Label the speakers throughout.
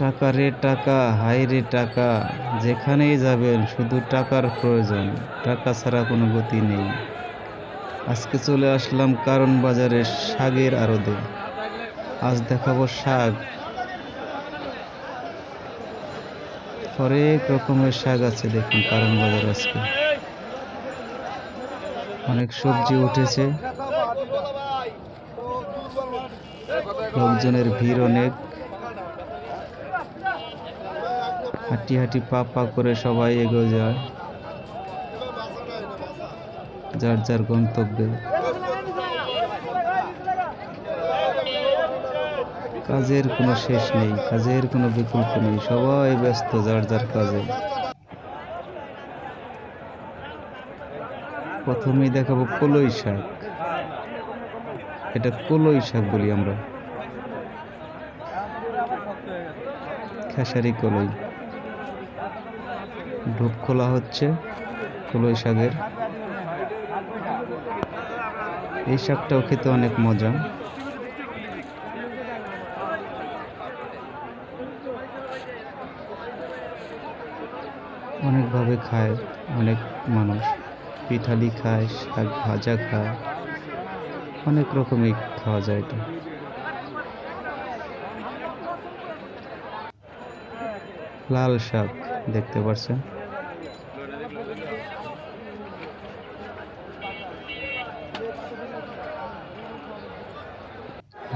Speaker 1: টাকা রে টাকা হাই রে টাকা, যেখানেই যাবেন শুধু টাকার প্রয়োজন, টাকা ছাড়া কোনো গতি নেই। আজকে চলে আসলাম কারণ বাজারে শাকের আড়দে আজ দেখাবো শাক। হরেক রকমের শাক আছে, দেখুন কারণ বাজার আজকে। অনেক সবজি উঠেছে। লোকজনের ভিড় অনেক। হাঁটি হাঁটি পা পা করে সবাই এগিয়ে যায়। যার যার গন্তব্যে। কাজের কোনো শেষ নেই, কাজের কোনো বিকল্প নেই। সবাই ব্যস্ত যার যার কাজে। প্রথমেই দেখাবো কলই শাক। এটা কলই শাক বলি আমরা। খেসারি কলই। ঢোপ খোলা হচ্ছে কলই শাকের। এই শাকটাও খেতে অনেক মজা। অনেকভাবে খায় অনেক মানুষ। পিঠালি খায়, শাক ভাজা খায়। অনেক রকমই খাওয়া যায় এটা। লাল শাক দেখতে পাচ্ছেন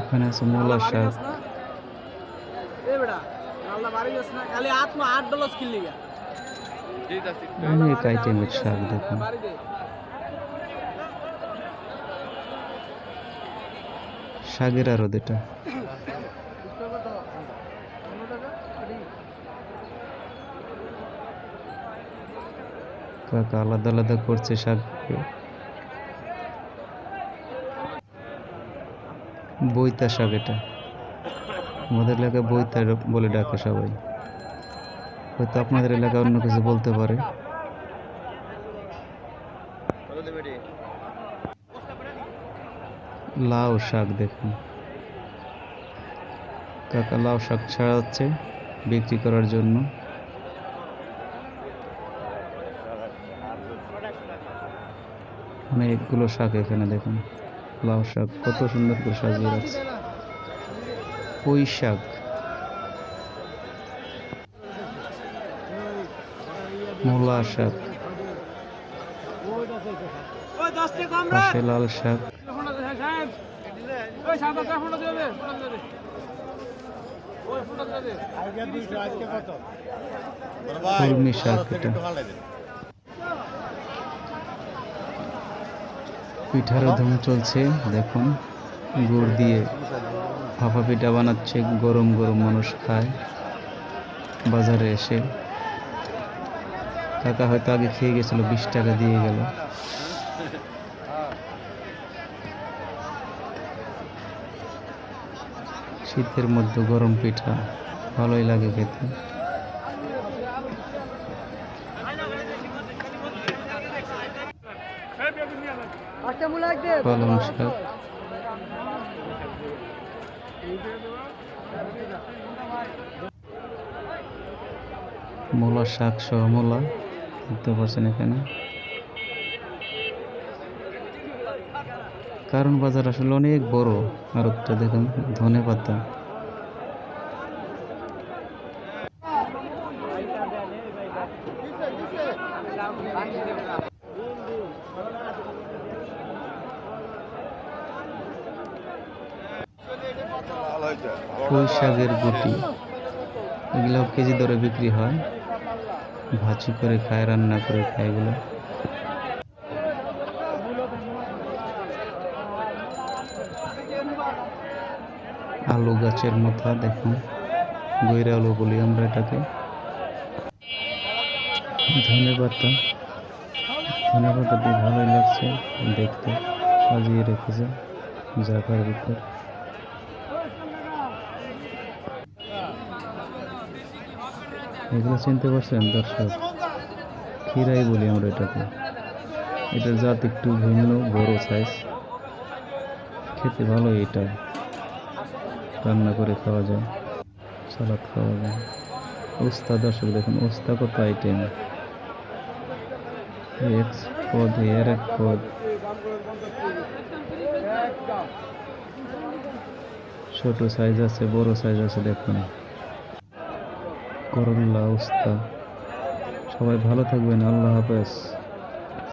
Speaker 1: এখানে আছে মূলা শাক অনেক আইটেমের শাক দেখুন। শাকের আরও এটা। কাকা আলাদা আলাদা করছে শাককে বইতা শাক এটা। আমাদের এলাকায় বইতা বলে ডাকে সবাই। হয়তো আপনাদের এলাকায় অন্য কিছু বলতে পারে। লাউ শাক দেখুন। কাকা লাউ শাক ছাড়াচ্ছে বিক্রি করার জন্য। অনেকগুলো শাক এখানে দেখুন। লাউ শাক, কত সুন্দর করে সাজিয়ে রাখছে। পুঁই শাক। মূলা শাক।
Speaker 2: ওই 10 টাকা কম রে
Speaker 1: পাশে লাল শাক।
Speaker 2: ফোনটা দে সাহেব
Speaker 1: পিঠারও ধুম চলছে, দেখুন, গুড় দিয়ে ভাপা পিঠা বানাচ্ছে, গরম গরম মানুষ খায়, বাজারে এসে। কাকা হয়তো আগে খেয়ে গেছিল, বিশ টাকা দিয়ে গেল। শীতের মধ্যে গরম পিঠা ভালোই লাগে খেতে। পালং শাক মূলা শাক সহ মূলা, দেখতে পাচ্ছেন এখানে। কারণ বাজার আসলে অনেক বড়। আর একটা দেখুন, ধনে পাতা। পুঁই শাকের গুটি। এগুলো কেজি দরে বিক্রি হয়। ভাজি করে খায়, রান্না করে খায় এগুলো। আলু গাছের মাথা, দেখুন। গৈরা আলু বলি আমরা এটাকে। ধনে পাতা ধনে ভালোই লাগছে দেখতে। সাজিয়ে রেখেছে, জায়গার ভিতর। এগুলো চিনতে পারছেন, দর্শক? ক্ষীরাই বলি আমরা এটাকে। এটার জাত একটু ভিন্ন, বড় সাইজ খেতে ভালো এটা। রান্না করে খাওয়া যায়, সালাদ খাওয়া যায়। উস্তা দর্শক, দেখুন উস্তা কত আইটেম এক পদ, এর এক পদ। ছোট সাইজ আছে, বড় সাইজ আছে, দেখুন। করল্লা অবস্থা সবাই ভালো থাকবেন আল্লাহ হাফেজ।